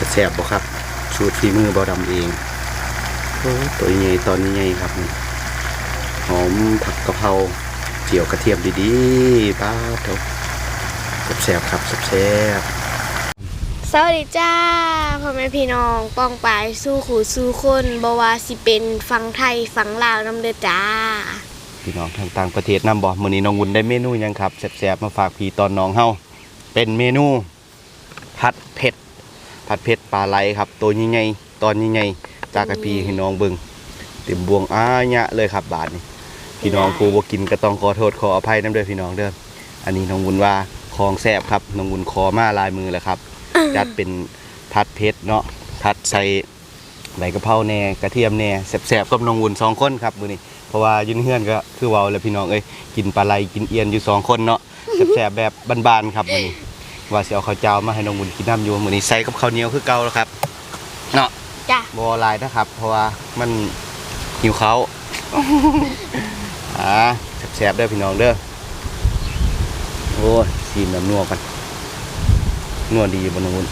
จะแสบบ่ครับสูตรฝีมือบ่ดำเองโอ้ตัวใหญ่ตอนนี้ใหญ่ครับนี่หอมผักกะเพราเจียวกระเทียมดีๆป้าดเถอะแสบๆครับแสบสวัสดีจ้าพ่อแม่พี่น้องป้องปายสู้ขู่สู้คนบวาสิเป็นฟังไทยฟังลาวน้ำเดือจ้าๆพี่น้องทางต่างประเทศนำบ่มื้อนี้น้องวุ้นได้เมนูหยังครับแสบๆมาฝากพี่ตอนน้องเฮาเป็นเมนูผัดเผ็ด ผัดเผ็ดปลาไหลครับ ตัวใหญ่ๆตอนใหญ่ๆจากกะพีให้น้องเบิ่งเต็มบวงอ้ายะเลยครับบาทนี้พี่น้องผู้บ่กินก็ต้องขอโทษขออภัยนํเด้อพี่น้องเด้ออันนี้น้องวุ้นว่าของแซ่บครับน้องวุ้นขอมาลายมือแล้วครับจัดเป็นผัดเผ็ดเนาะผัดใส่ใบกะเพราแหน่กระเทียมแหน่แซ่บๆกับน้องวุ้นสองคนครับมื้อนี้เพราะว่าอยืนเฮือนก็คือเว้าแล้วพี่น้องเอ้ยกินปลาไหลกินเอียนอยู่สองคนเนาะแซ่บๆแบบบานๆครับมื้อนี้ ว่าสิเอาข้าวเจ้ามาให้น้องบุญกินน้ำอยู่มื้อนี้ใส่กับข้าวเหนียวคือเก่าแล้วครับเนาะจ้าบ่หลายนะครับ เพราะว่ามันหิวเขาวอ่าแซ่บๆเด้อพี่น้องเด้อโอ้ยซีมน้ำนัวกันนัวดีบ่น้องบุญ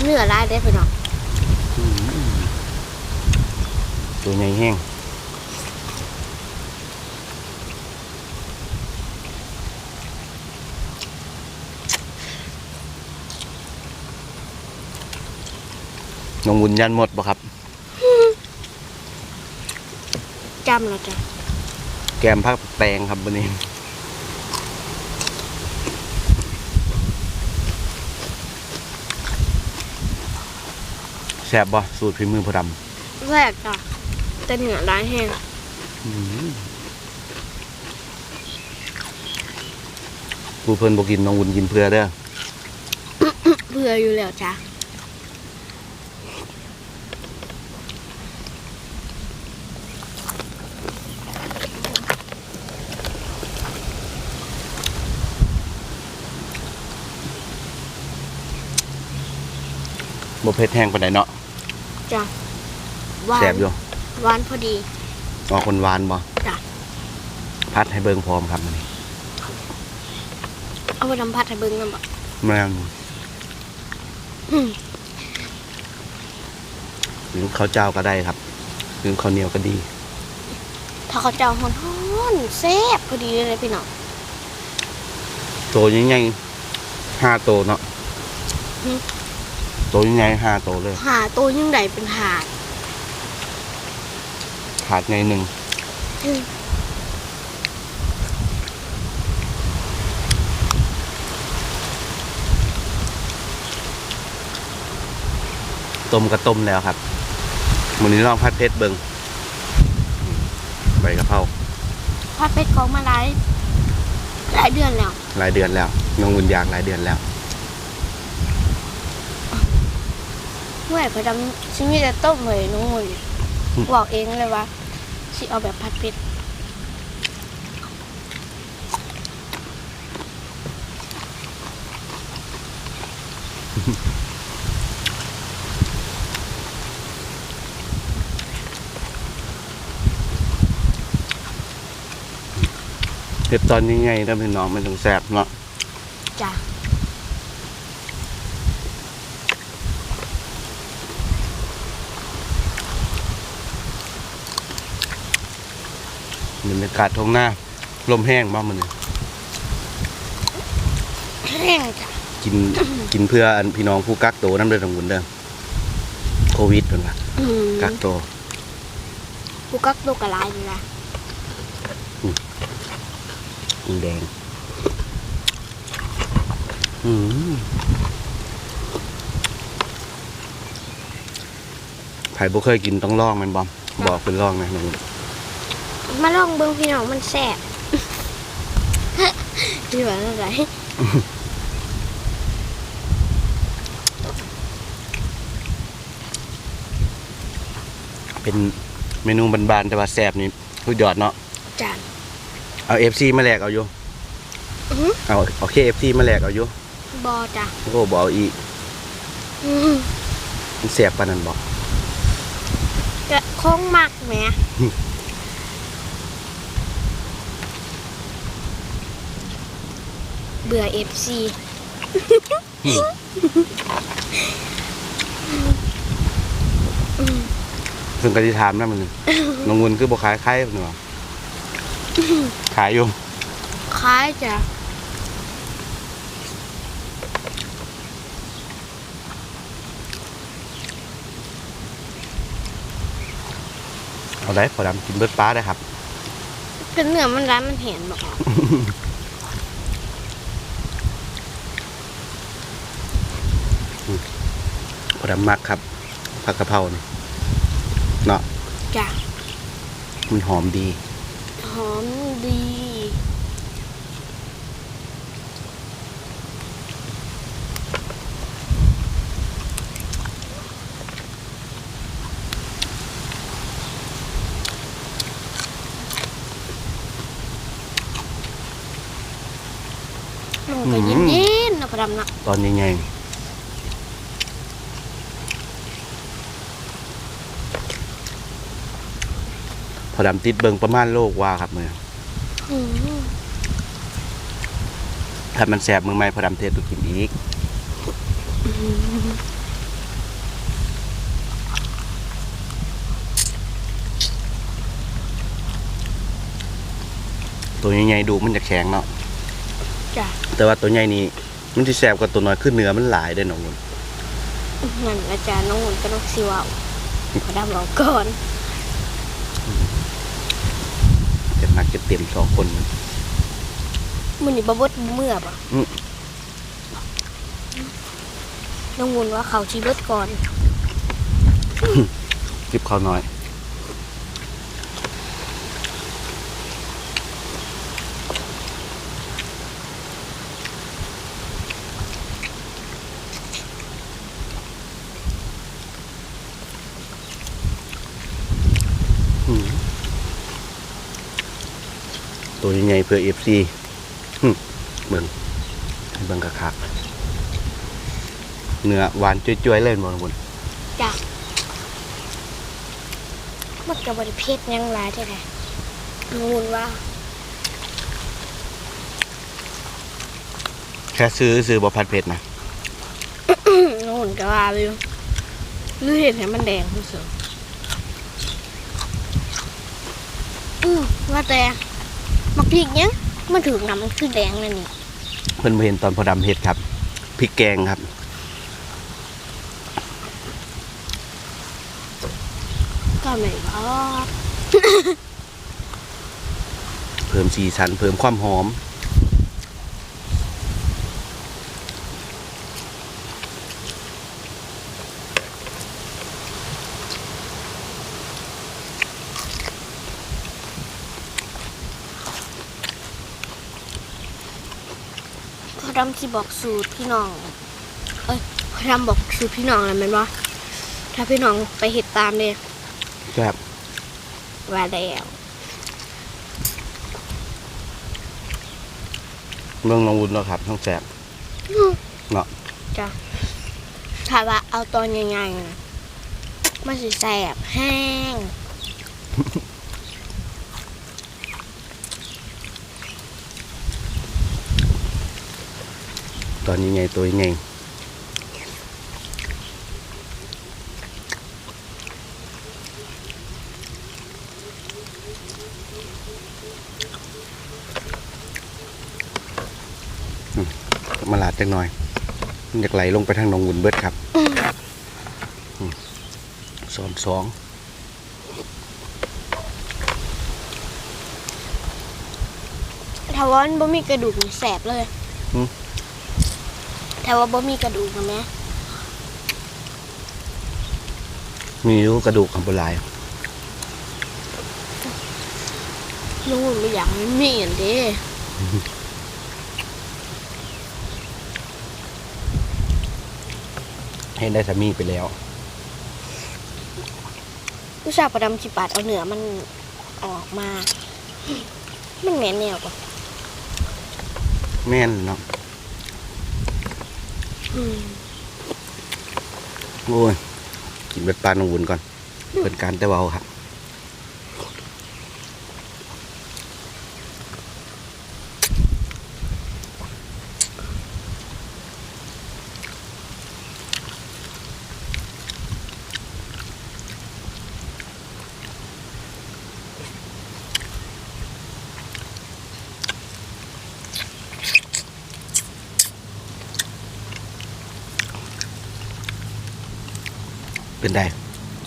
เนื้อลายได้อพี่น้อง ตัวใหญ่แห้ง น้องบุญยันหมดบ่ครับ จำแล้วจ้ะแกมผักแตงครับวันนี้แซ่บบ่สูตรฝีมือพอดแรกจ้ะแต่เนื้อลายแห้งำผู้เพิ่นบ่กินน้องวุ่นกินเพื่อเด้อ เบื่ออยู่แล้วจ้ะ บ่เผ็ดแห้งปานใดเนาะจ้ะหวาแซ่นบอยู่หวานพอดีออกคนหวานบ่จ้ะพัดให้เบิ่งพร้อมครับมื้อนี้เอาไปทำผัดให้เบิ่งกันบ่แม่นอืมหรือข้าวเจ้าก็ได้ครับหรือข้าวเหนียวก็ดี ถ้าเขาวเจ้าฮ้อนๆแซ่บพอดีเลยพี่น้องโตใหญ่ๆห้าโตเนาะ อืม โตใหญ่ๆห้าโตเลยหาตัวยิ่งใหญ่เป็นหาดขาดไงหนึ่งอืมต้มก็ต้มแล้วครับมื้อนี้ลองพัดเผ็ดเบิ่งใบกะเพราผัดเป็ดของมาหลายหลายเดือนแล้ว หลายเดือนแล้วน้องวุนอยากหลายเดือนแล้ว เมื่อไหร่พอดำชิมีแต่ต้มเลยน้องมุนบอกเองเลยว่าสิเอาแบบผัดเผ็ดเผ็ดตอนนี้ไงถ้าเป็นน้องมันต้องแสบเนาะจ้ะ บรรยากาศท้องหน้าลมแห้งมากมันแห้งจ้ะกินกินเพื่ออันพี่น้องผู้กักโตวน้ำเดือดของบุญเด้อโควิดเป็นว่าอืมกักโตวกูกักตัวกระลายอยู่นะอิงแดงอืมไผ่บ่เคยกินต้องลองแมันบอมบอกเป็นลองนะน้องวุ้น มาลองเบิ้งพี่น้องมันแซ่บดีกว่าอะไรเป็นเมนูบานๆแต่ว่าแซ่บนี่สุดยอดเนาะจานเอาเอฟซีมาแลกเอาอยู่อื้อหือเอาเอาเคเอฟซีมาแลกเอาอยู่บอจ้ะโอ้บเอกอีกอืมมันแซ่บปานนั้นบอกกระโค้งมักแหม บื่อเอฟซีซึ่งกติถามนั่นมันน้องวุ้นคือบ่ขายไข่เนาะขายอยู่คล้ายจะเอาได้พอดำกินเบิดปลาได้ครับเป็นเนื้อมันร้านมันเห็นบอก ว่าพอดำมักครับผักกะเพรานี่เนาะจ้ะมันหอมดี หอมดี มันก็เย็นเย็นๆนะพอดำนะตอนใหญ่ๆ พอดำติดเบิงประมาณโลกว่าครับมืออืมถ้ามันแสบมือไม่พอดำเทศตุกินอีกตัวใหญ่ๆดูมันจะแข็งเนาะจ้ะแต่ว่าตัวใหญ่นี่มันที่แสบกว่าตัวน้อยขึ้นเนื้อมันหลายได้อน้องนุ่นงั้นอาจารย์น้องหุ่นก็ต้องซิเวาวพอดำรอก่อน จะนักจะเต็มสองคนมันนี่บะบดเมื่อปะอืมน้องหุ่นว่าเขาชีเบิดก่อนจิบข้าวน้อย ตัวใหญ่ๆเพื่อเอฟซีเบิ่งให้เบิ่งกะคักเนื้อหวานจ้วยๆเลยบนบนจ้ะมันกับบริเพศยังหลายเท่าไหร่น้องหุ่นว่า แค่ซื้อซื้อบอพัดเผ็ดนะน้องหุ่นก็ว่าอยู่หรือเห็นให้มันแดงที่สุดอืมว่าแต่ มักพริกยังมันถึงน้ำมันคือแดงเลยนี่เพิ่นบ่เห็นตอนพอดำเห็ดครับพริกแกงครับ ก็ไม่พอเพิ่มสีสันเพิ่มความหอม เขาดำที่บอกสูตรพี่น้อง เอ้ยเขาดำบอกสูตรพี่น้องอะไรแมันวะถ้าพี่น้องไปเห็ดตามเลยครับว่าแล้วเรื่องลองวุ้นแล้วครับต้องแสบเนาะจ้ะถ้าว่าเอาตอนใหญ่ๆน่ะมันสิแสบแห้ง ตอนนี้ไงตัวใหญ่อืมมาลาดจังหน่อยมันอยากไหลลงไปทางหนองหุ่นเบิดครับอืมสอนสองถ้าว่ามันบ่มีกระดูกนี่แสบเลย ถ้าว่าบ่มีกระดูกนะแม่มีอยู่กระดูกของโบราณลุงหุ่นไม่อยากให้มีอันเด้ให้ได้สามีไปแล้วผู้ชายประดำสิปาดเอาเนื้อมันออกมา มันแหนแนวกว่าแม่นเนาะอืม โอ้ย กินเบ็ดปลาหนองวุนก่อน เป็นการแต่เบาครับ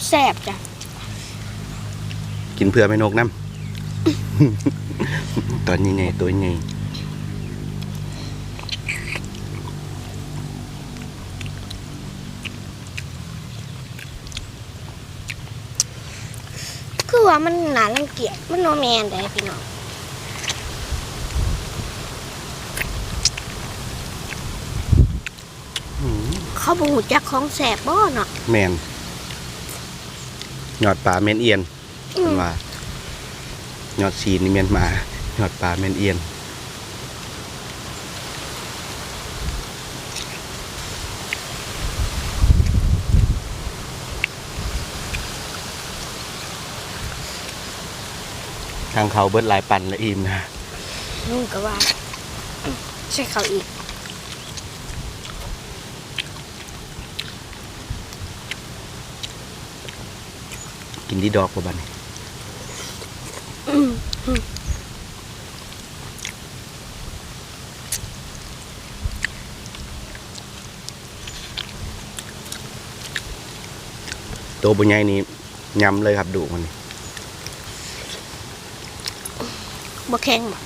แซ่บจ้ะกินเพื่อไม่นกน้ำ ตอนนี้ไงตัวใหญ่คือว่ามันหนารังเกียจมันโนแมนได้พี่น้องอืมเขาบ่หูจักของแสบบ่เนาะแมน ยอดปลาเมนเอียนอืเพิ่มนว่ายอดชีนนี่เมียนมายอดปลาเมนเอียนทางเขาเบิดหลายปันและอิ่มนะนุ่งก็ว่าอืมใช่เขาอีก กินที่ดอกประบัดนอืมอืมตัวบุญใหญ่นี่ยำเลยครับดูมันนี่บ่แข็งบ่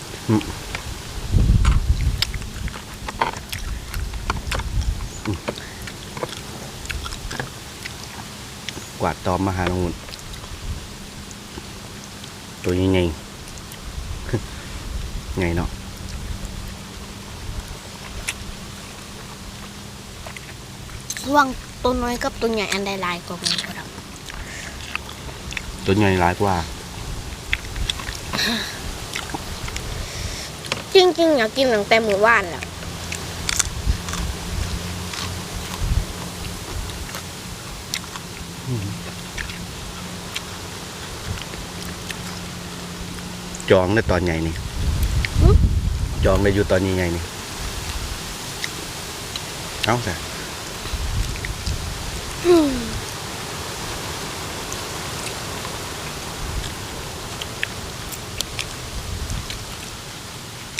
กวาดตอมมาหาลงหุ่น ตัวใหญ่ๆไงเนาะระหว่างตัวน้อยกับตัวใหญ่อันใดหลายกว่ากันบ่ดอกตัวใหญ่หลายกว่า จริงๆอยากกินตั้งแต่มื้อวานแล้ว จองได้ตอนใหญ่นี่จองได้อยู่ตอนใหญ่ๆนี่เอ้าแต่อืม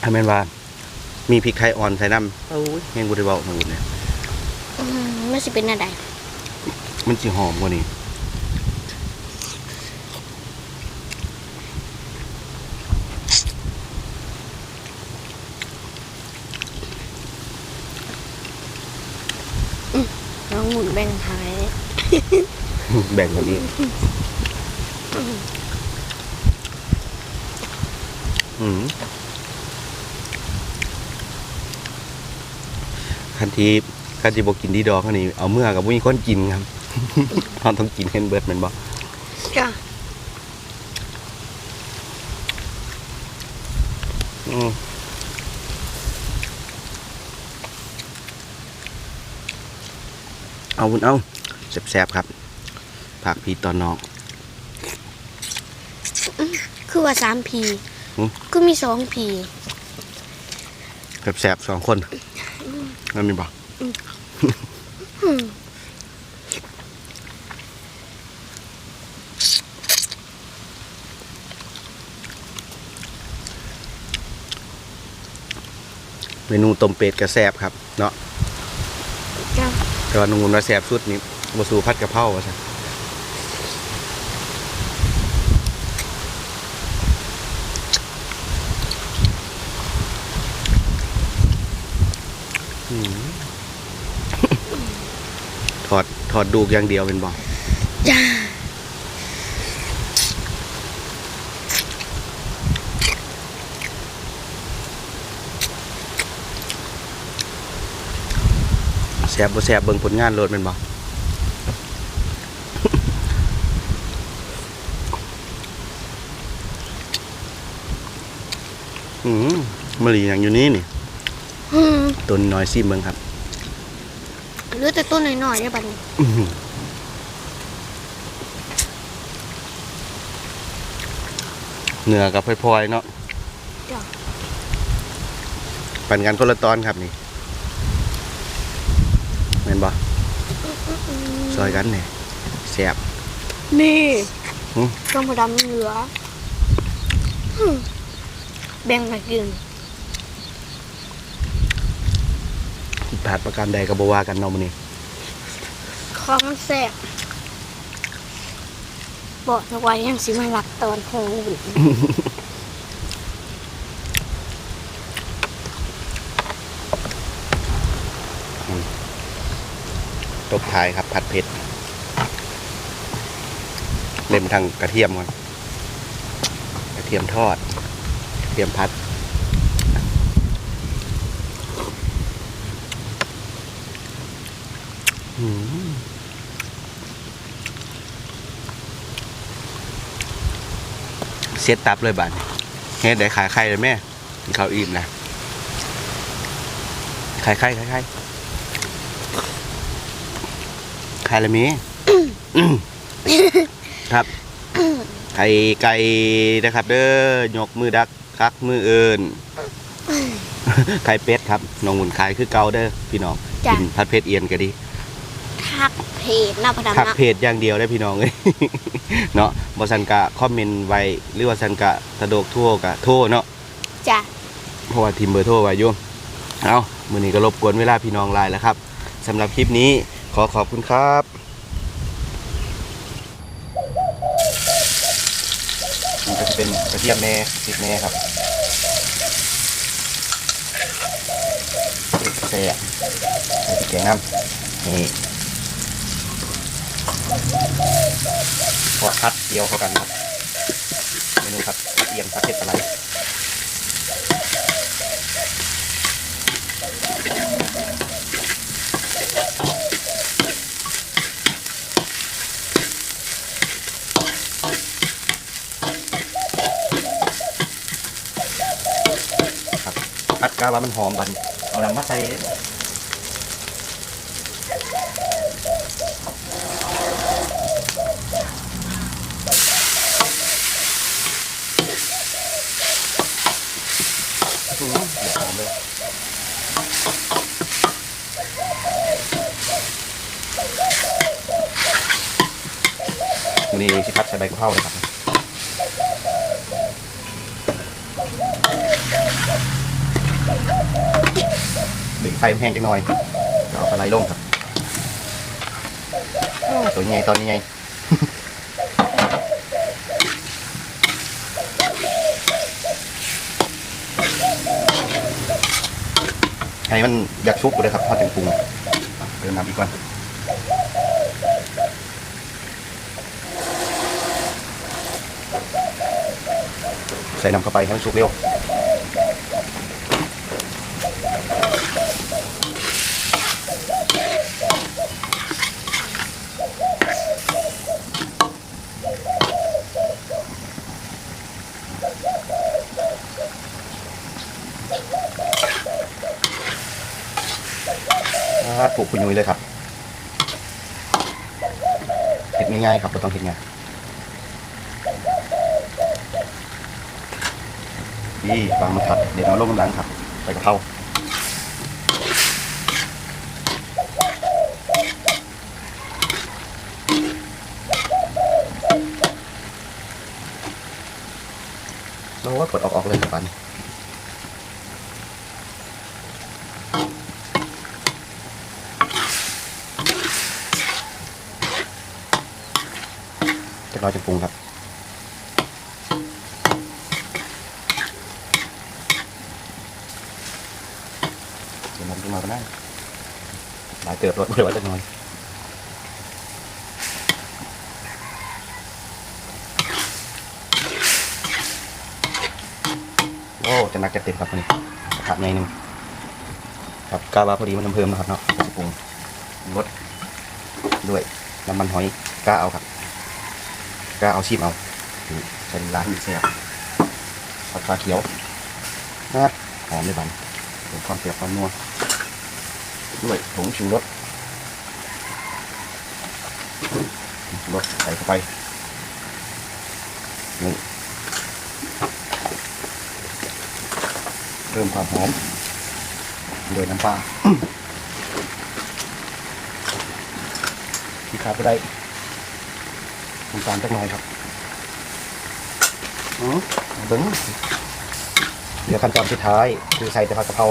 ถ้าแม่นว่า มีพริกไทยอ่อนใส่น้ำโอ้ยแห้งบุรีบอกมาอุ่นเนี่ยอืมมันสิเป็นอะไรมันจะหอมกว่านี้น้องหมุนแบ่งหาย แบ่งกันอีกอืมคันทีคันทีบอกกินดีดอกอันนี้เอาเมื่อกับมีคนกินครับเราต้องกินเห็นเบิดแมันบอกจ้ะอืมเอาบุญเอาแสบๆครับ ผักพีตอนนอก คือว่าสามพีหืมก็มีสองพีแสบๆสองคนนั่นมีบอกอืมเมนูต้มเป็ดกระแสบครับ เนาะจ้ะแต่ว่านุ่งมาแสบสุดนี่มาสู่พัดกะเพราว่าซะอืม ถอดถอดดูกอย่างเดียวเป็นบอกจ้าแสบบ่แสบเบิ่งผลงานโลดเป็นบอกอืมมะลีอย่างอยู่นี่นี่อืมตัวน้อยซิมเบิ่งครับเหลือแต่ต้นน้อยๆได้บัดนี้อื้อหือเหนือกับพลอยๆเนาะจ้ะปั่นกันคนละตอนครับนี่เห็นบ่ซอยกันเนี่ยแสบนี่หืมต้มผัดดำเหลืออืมแบ่งมากิน ผิดพลาดประการใดกับบว่ากันเนาะมื้อนี้ของมันแซ่บบอกนะว่ายังสิมาหลักตอนโหวุ่นตบท้ายครับผัดเผ็ดเล่มทางกระเทียมก่อนกระเทียมทอดกระเทียมพัด อืม เสียตับเลยบ้านเฮ็ดได้ขายไข่เลยแม่กินข้าวอิ่มนะขายไข่ขายไข่ขายละมีครับ ไข่ไก่นะครับ เด้อยกมือดักคักมือเอินไข่เป็ดครับน้องหุ่นขายคือเก่าเด้อพี่น้องจ้ะกินผัดเผ็ดเอียนก็ดี ทักเพจหน้าพนันทักนะ เพจอย่างเดียวได้อพี่น้องเอ้ยเนาะบอสันกะคอมเมนต์ไว้หรือว่าสันกะสะดวกทั่วกะโทรเนาะจ้ะ เพราะว่าทีมเบอร์โทรไว้อยู่เอามือนี้ก็รบกวนเวลาพี่น้องหลายแล้วครับสำหรับคลิปนี้ขอขอบคุณครับมันก็จะเป็นกระเทียมแม่ติดแม่ครับแซ่บใส่พริกแกงน้ำนี่ พอพัดเดียวเข้ากันครับเมนูครับเอียมผัดเผ็ดอะไรครับผัดกาว่ามันหอมบันเอาน้ำมาใส่อื้อหือเดี๋ยวหอมเลย นี้ชิพัดใส่ใบกะเพราเลยครับดึงไฟแห้งจังหน่อยเอาปลาไหลลงครับตัวใหญ่ตอนนี้ไงให้มันอยากชุบกูเลยครับทอดถึงปรุงเดินน้ำอีกก่อน ใส่น้ำเข้าไปให้มันสุกเร็วอ่าปลูกคุณยุ้ยเลยครับเห็ดง่ายๆครับเราต้องเห็ดง่าย นี่วางมาถัดเดี๋ยวเราลงน้ำล้างครับใส่กะเพราเราก็กดออกๆเลยครับปันจะรอจะปรุงครับ ดี๋ยวมันขึ้นมาก็ได้หลายเติบรถเดี๋ยวว่าจะน้อยโอ้จะหนักจะเต็มครับวันนี้กระทะใหญ่หนึ่งครับกาวาพอดีมันน้ำเพิ่มนะครับเนาะปรุงรสด้วยน้ำมันหอยกล้าเอาครับก็เอาชีพเอาเป็นร้านมีเสียบผัดปลาเขียวนะหอมเลยบันเป็น ความเสียบความนัวด้วยผงชูรสรสใส่เข้าไปนี่เริ่มความหอมโดยน้ำปลาที่ขาดไม่ได้น้ำตาลจักหน่อยครับอืมเบิ้ง เดี๋ยวขั้นตอนสุดท้ายคือใส่แต่ผักกะเพรา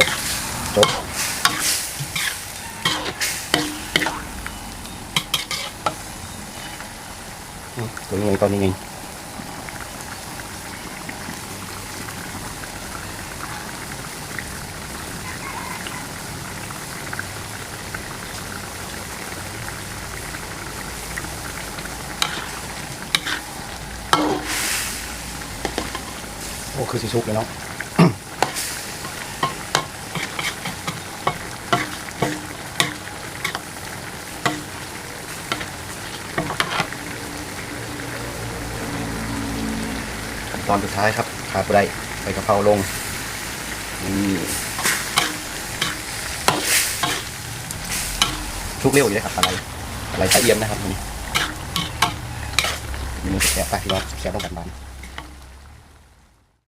จบตัวยังไงตอนนี้ไงโอ้คือสิชุกเลยเนาะ ตอนสุดท้ายครับขาดไปได้ใส่กะเพราลงนี่ชุกเร็วอยู่เลยครับอะไรอะไรตะเอียมนะครับนี่เมนูแสบๆไปพี่เราแสบต้องกันบ้าน